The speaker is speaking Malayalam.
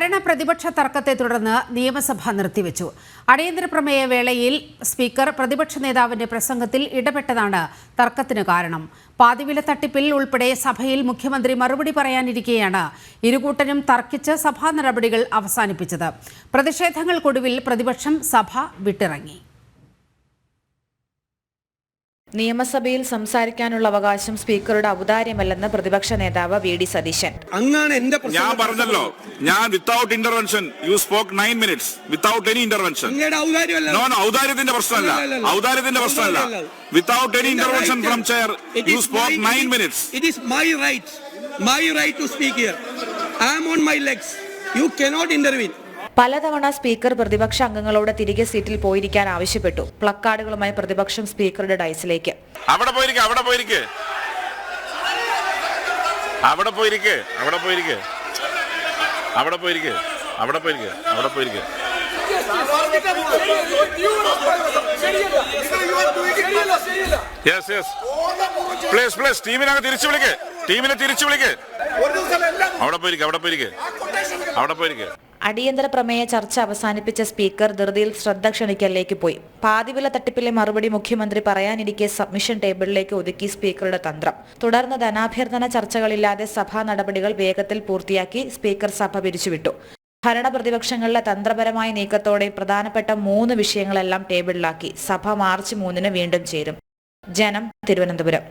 ഭരണ പ്രതിപക്ഷ തർക്കത്തെ തുടർന്ന് നിയമസഭ നിർത്തിവെച്ചു. അടിയന്തര പ്രമേയ വേളയിൽ സ്പീക്കർ പ്രതിപക്ഷ നേതാവിന്റെ പ്രസംഗത്തിൽ ഇടപെട്ടതാണ് തർക്കത്തിന് കാരണം. പാതിവില തട്ടിപ്പിൽ ഉൾപ്പെടെ സഭയിൽ മുഖ്യമന്ത്രി മറുപടി പറയാനിരിക്കെയാണ് ഇരുകൂട്ടരും തർക്കിച്ച് സഭാ നടപടികൾ അവസാനിപ്പിച്ചത്. പ്രതിഷേധങ്ങൾക്കൊടുവിൽ പ്രതിപക്ഷം സഭ വിട്ടിറങ്ങി. നിയമസഭയിൽ സംസാരിക്കാനുള്ള അവകാശം സ്പീക്കറുടെ ഔദാര്യമല്ലെന്ന് പ്രതിപക്ഷ നേതാവ് വി ഡി സതീശൻ. അങ്ങാണ് എന്റെ ഞാൻ പറഞ്ഞല്ലോ ഞാൻ without intervention you spoke nine minutes without any intervention no no ഔദാര്യത്തിന്റെ പ്രശ്നമല്ല. ഔദാര്യത്തിന്റെ പ്രശ്നമല്ല. Without any intervention from chair you spoke nine minutes it is my right my right to speak here I am on my legs you cannot intervene. പലതവണ സ്പീക്കർ പ്രതിപക്ഷ അംഗങ്ങളോട് തിരികെ സീറ്റിൽ പോയിരിക്കാൻ ആവശ്യപ്പെട്ടു. പ്ലക്കാർഡുകളുമായി പ്രതിപക്ഷം സ്പീക്കറുടെ ഡൈസിലേക്ക് അവിടെ പോയിരിക്കെ അവിടെ പോയിരിക്കേ. അവിടെ പോയിരിക്കെ അവിടെ പോയിരിക്കെ. അവിടെ പോയിരിക്കെ അവിടെ പോയിരിക്കെ അവിടെ പോയിരിക്കെ. യെസ് യെസ് പ്ലീസ് പ്ലീസ് ടീമിനങ്ങ് തിരിച്ചു വിളിക്ക്. ടീമിനെ തിരിച്ചു വിളിക്ക്. അവിടെ പോയിരിക്കെ അവിടെ പോയിരിക്കെ. അവിടെ പോയിരിക്കെ. അടിയന്തര പ്രമേയ ചർച്ച അവസാനിപ്പിച്ച സ്പീക്കർ ധൃതിയിൽ ശ്രദ്ധ ക്ഷണിക്കലിലേക്ക് പോയി. പാതിവില തട്ടിപ്പിലെ മറുപടി മുഖ്യമന്ത്രി പറയാനിരിക്കെ സബ്മിഷൻ ടേബിളിലേക്ക് ഒതുക്കി സ്പീക്കറുടെ തന്ത്രം. തുടർന്ന് ധനാഭ്യർത്ഥന ചർച്ചകളില്ലാതെ സഭാ നടപടികൾ വേഗത്തിൽ പൂർത്തിയാക്കി സ്പീക്കർ സഭ പിരിച്ചുവിട്ടു. ഭരണ പ്രതിപക്ഷങ്ങളിലെ തന്ത്രപരമായ നീക്കത്തോടെ പ്രധാനപ്പെട്ട മൂന്ന് വിഷയങ്ങളെല്ലാം ടേബിളിലാക്കി സഭ മാർച്ച് മൂന്നിന് വീണ്ടും ചേരും. ജനം തിരുവനന്തപുരം.